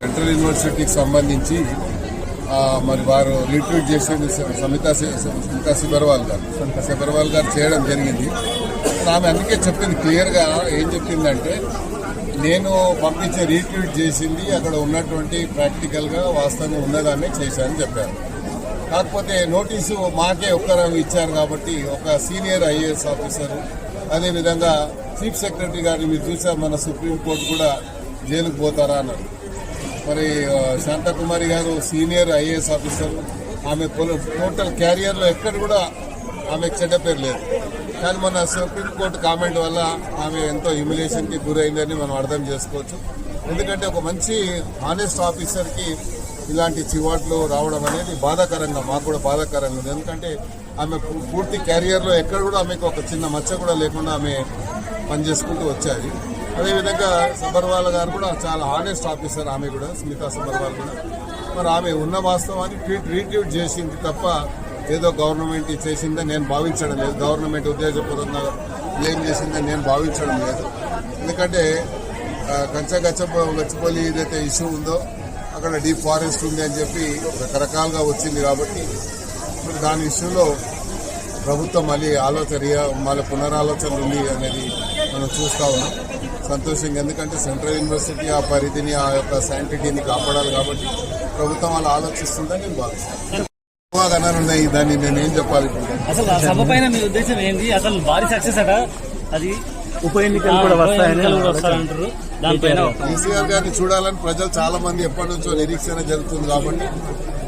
Central యూనివర్సిటీకి సంబంధించి మరి వారు రిట్రీట్ చేసేది సమితా సమితా సిబర్వాల్ గారు. సిబర్వాల్ గారు చేయడం జరిగింది. ఆమె అందుకే చెప్పింది క్లియర్గా ఏం చెప్పిందంటే నేను పంపించే రీట్వీట్ చేసింది అక్కడ ఉన్నటువంటి ప్రాక్టికల్గా వాస్తవంగా ఉన్నదాన్ని చేశానని చెప్పారు. కాకపోతే నోటీసు మాకే ఒక్కరు ఇచ్చారు కాబట్టి ఒక సీనియర్ ఐఏఎస్ ఆఫీసర్ అదేవిధంగా చీఫ్ సెక్రటరీ గారిని మీరు చూసారు మన సుప్రీంకోర్టు కూడా జైలుకు పోతారా అన్నారు. మరి Shanthakumari garu senior IAS officer. ఆమె పొల- టోటల్ క్యారియర్లో ఎక్కడ కూడా ఆమె చెడ్డ పేరు లేదు. కానీ మన సుప్రీంకోర్టు కామెంట్ వల్ల ఆమె ఎంతో హ్యూమిలేషన్కి గురైందని మనం అర్థం చేసుకోవచ్చు. ఎందుకంటే ఒక మంచి హానెస్ట్ ఆఫీసర్కి ఇలాంటి చివాట్లు రావడం అనేది బాధాకరంగా మాకు కూడా బాధాకరంగా ఉంది. ఎందుకంటే ఆమె పూర్తి క్యారియర్లో ఎక్కడ కూడా ఆమెకు ఒక చిన్న మచ్చ కూడా లేకుండా ఆమె పనిచేసుకుంటూ వచ్చాయి అదేవిధంగా సబర్వాల్ గారు కూడా చాలా హానెస్ట్ ఆఫీసర్ ఆమె కూడా స్మితా సబర్వాల్ కూడా. మరి ఆమె ఉన్న వాస్తవాన్ని ట్వీట్ రీట్వీట్ చేసింది తప్ప ఏదో గవర్నమెంట్ చేసిందని నేను భావించడం లేదు. గవర్నమెంట్ ఉద్దేశపూర్వకంగా బ్లేమ్ చేసిందని నేను భావించడం లేదు. ఎందుకంటే కంచ గచ్చ గచ్చిపోలి ఏదైతే ఇష్యూ ఉందో అక్కడ డీప్ ఫారెస్ట్ ఉంది అని చెప్పి రకరకాలుగా వచ్చింది కాబట్టి దాని ఇష్యూలో ప్రభుత్వం మళ్ళీ ఆలోచన మళ్ళీ పునరాలోచనలు ఉంది అనేది మనం చూస్తా ఉన్నాం. సంతోషంగా ఎందుకంటే సెంట్రల్ యూనివర్సిటీ ఆ పరిధిని ఆ యొక్క శాంటిటీని కాపాడాలి కాబట్టి ప్రభుత్వం అలా ఆలోచిస్తుందని నేను భావిస్తాను ఉన్నాయి దాన్ని నేను ఏం చెప్పాలి అసలు ఆ సభ పైన మీ ఉద్దేశం ఏంటి అసలు భారీ సక్సెస్ అట? అది ఉప ఎన్నికలు కూడా వస్తాయని వస్తాయంటారు. దానిపైన ఒక- కేసీఆర్ గారిని చూడాలని ప్రజలు చాలా మంది ఎప్పటి నుంచో నిరీక్షణ జరుగుతుంది కాబట్టి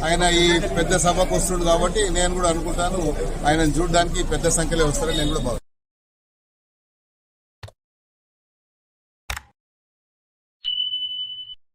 ఆయన ఈ పెద్ద సభకు వస్తుండు కాబట్టి నేను కూడా అనుకుంటాను ఆయన చూడడానికి పెద్ద సంఖ్యలో వస్తారని నేను కూడా